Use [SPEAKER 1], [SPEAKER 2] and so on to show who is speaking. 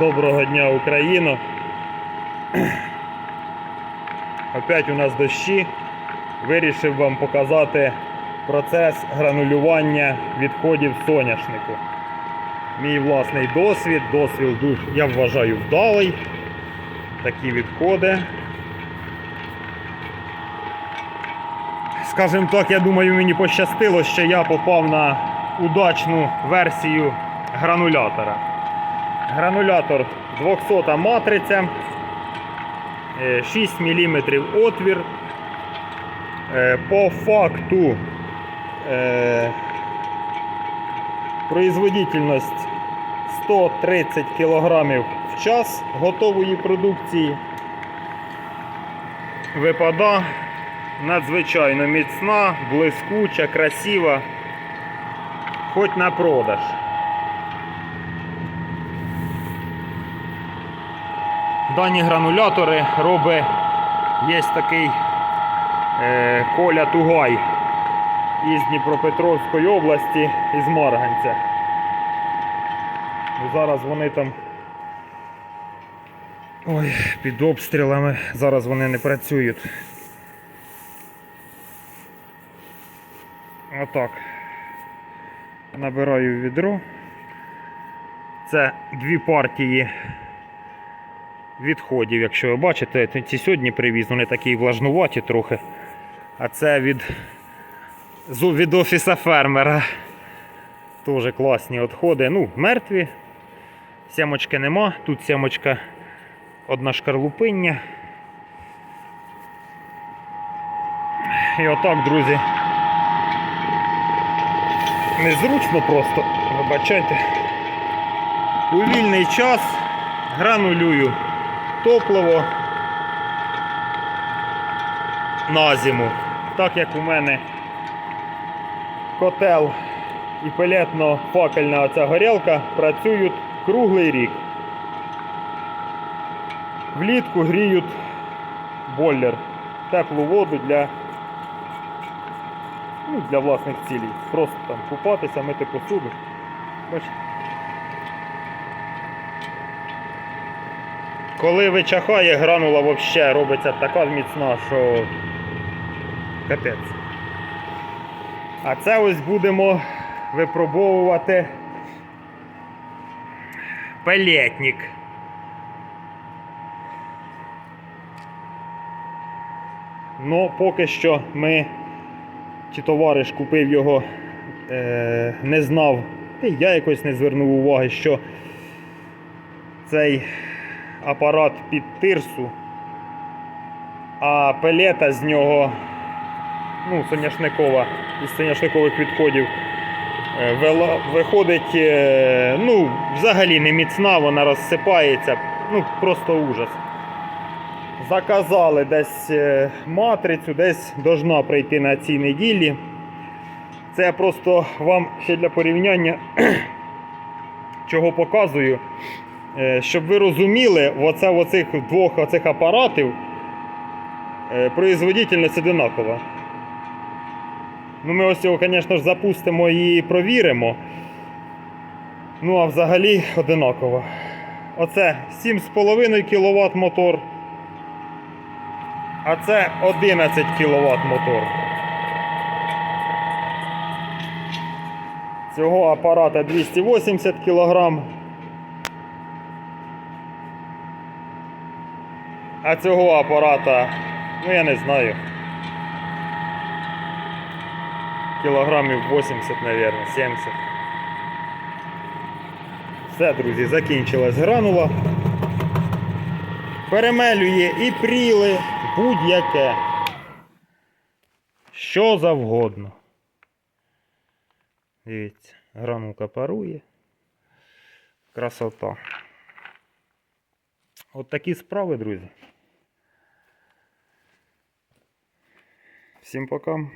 [SPEAKER 1] Доброго дня, Україно. Опять у нас дощі. Вирішив вам показати процес гранулювання відходів соняшнику. Мій власний досвід, досвід я вважаю вдалий. Такі відходи. Скажімо так, я думаю, мені пощастило, що я попав на удачну версію гранулятора. Гранулятор 200 матриця, е, 6 мм отвір. Е, По факту е, производительність 130 кг в час готової продукції. Випада надзвичайно міцна, блискуча, красива, хоч на продаж. Дані гранулятори робить є такий е, Коля Тугай із Дніпропетровської області, із Марганця. Ну, Зараз вони там ой, під обстрілами, зараз вони не працюють. Отак. Набираю відро. Це дві партії відходів, якщо ви бачите, ці сьогодні привіз, вони такі влажнуваті трохи. А це від, від офіса фермера. Теж класні відходи. Ну, мертві. Сямочки нема. Тут сямочка одна шкарлупиння. І отак, друзі. Незручно просто, вибачайте. У вільний час гранулюю топливо на зиму. Так як у мене котел і пелетно-факельна оця горілка працюють круглий рік. Влітку гріють бойлер, теплу воду для, ну, для власних цілей. Просто там купатися, мити посуду. Бачите? Коли вичахає, гранула взагалі робиться така міцна, що капець. А це ось будемо випробовувати пелетник. Ну, поки що ми, чи товариш купив його, е, не знав, й я якось не звернув уваги, що цей апарат під тирсу, а пелета з нього, ну, соняшникова, із соняшникових відходів, е, виходить, е, ну, взагалі не міцна, вона розсипається, ну, просто ужас. Заказали десь е, матрицю, десь должна прийти на цій неділі. Це я просто вам ще для порівняння чого показую. Е, Щоб ви розуміли, оце оцих двох оцих апаратів е, производительність одинакова. Ну, ми ось його, звісно ж, запустимо і провіримо. Ну, а взагалі одинаково. Оце 7,5 кВт мотор. А це 11 кВт мотор. Цього апарата 280 кг. А цього апарата, ну я не знаю. Кілограмів 80, мабуть, 70. Все, друзі, закінчилась гранула. Перемелює і пріли, будь-яке. Що завгодно. Дивіться, гранулка парує. Красота. От такі справи, друзі. Всім пока.